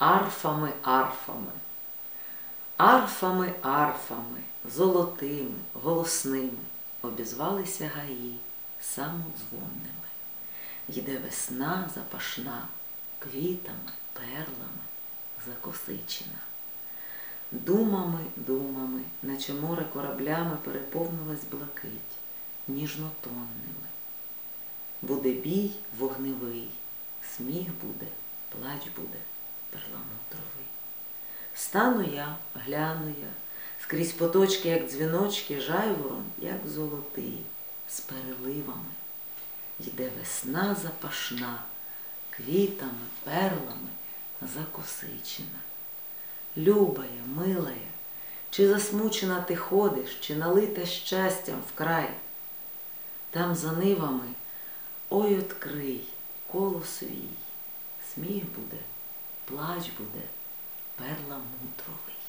арфами, арфами. Арфами, арфами, золотими, голосними обізвалися гаї самодзвонними. Йде весна запашна, квітами, перлами закосичена. Думами, думами, наче море кораблями переповнилась блакить, ніжнотонними. Буде бій вогневий, сміх буде, плач буде перламутровий. Стану я, гляну я, скрізь поточки, як дзвіночки, жайворон, як золотий, з переливами. Йде весна запашна, квітами, перлами закосичена. Любая, милая, чи засмучена ти ходиш, чи налита щастям вкрай. Там за нивами ой открий коло свій, сміх буде, плач буде, перламутровий.